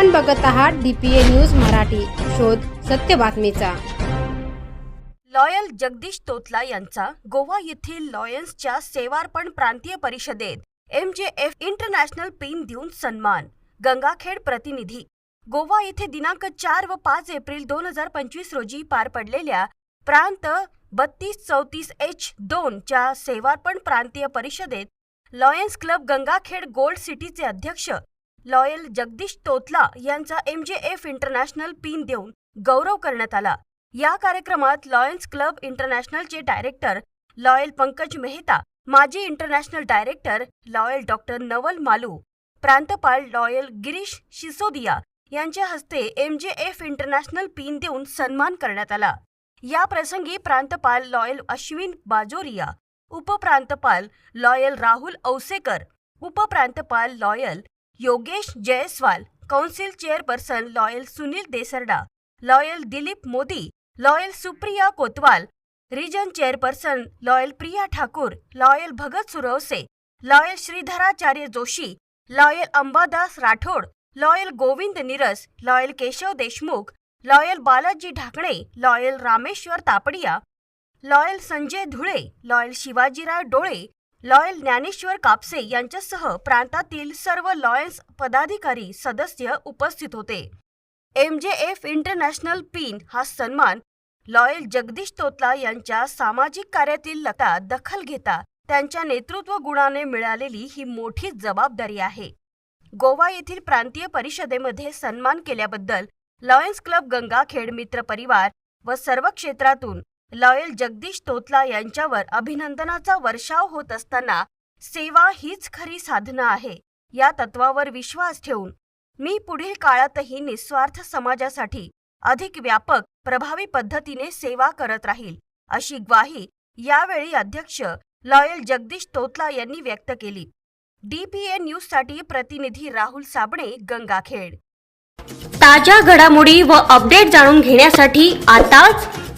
आपण बघत आहात डीपीए न्यूज मराठी. शोध सत्य बातमीचा. लॉयल जगदीश तोतला यांचा गोवा येथील लॉयन्सच्या सेवार्पण प्रांतीय परिषदेत एम जे एफ इंटरनॅशनल पिन देऊन सन्मान. गंगाखेड प्रतिनिधी. गोवा येथे दिनांक चार व पाच एप्रिल दोन हजार पंचवीस रोजी पार पडलेल्या प्रांत बत्तीस चौतीस एच दोन च्या सेवार्पण प्रांतीय परिषदेत लॉयन्स क्लब गंगाखेड गोल्ड सिटीचे अध्यक्ष लॉयल जगदीश तोतला यांचा एम जे एफ इंटरनॅशनल पिन देऊन गौरव करण्यात आला. या कार्यक्रमात लॉयन्स क्लब इंटरनॅशनलचे डायरेक्टर लॉयल पंकज मेहता माजी international director Lion doctor Naval Malu प्रांतपाल loyal Girish Sisodia यांच्या हस्ते एम जे एफ इंटरनॅशनल पिन देऊन सन्मान करण्यात आला. या प्रसंगी प्रांतपाल लॉयल अश्विन बाजोरिया उपप्रांतपाल lion Rahul Ausekar उपप्रांतपाल lion Yogesh Jaiswal council chairperson lion Sunil Desarda lion Dilip Modi lion Supriya Kotwal region chairperson lion Priya Thakur lion Bhagat Suravase lion Shridharacharya Joshi lion Ambadas Rathod lion Govind Niras lion Keshav Deshmukh lion Balaji Dhakne lion Rameshwar Tapadia lion Sanjay Dhule lion Shivajirao Dole lion Dnyaneshwar Kapse यांच्यासह प्रांतातील सर्व Lions पदाधिकारी सदस्य उपस्थित होते. M जे F international pin हा सन्मान लॉयल जगदीश तोतला यांच्या सामाजिक कार्यातील लता दखल घेता त्यांच्या नेतृत्व गुणाने मिळालेली ही मोठी जबाबदारी आहे. गोवा येथील प्रांतीय परिषदेमध्ये सन्मान केल्याबद्दल लॉयन्स क्लब गंगाखेड मित्र परिवार व सर्व क्षेत्रातून लॉयल जगदीश तोतला यांच्यावर अभिनंदनाचा वर्षाव होत असताना सेवा हीच खरी साधना आहे. या तत्वावर विश्वास ठेवून मी पुढील काळातही निस्वार्थ समाजासाठी अधिक व्यापक प्रभावी पद्धतीने सेवा करत राहील अशी ग्वाही यावेळी अध्यक्ष लॉयल जगदीश तोतला यांनी व्यक्त केली. डीपीए न्यूजसाठी प्रतिनिधी राहुल साबणे गंगाखेड. ताज्या घडामोडी व अपडेट जाणून घेण्यासाठी आताच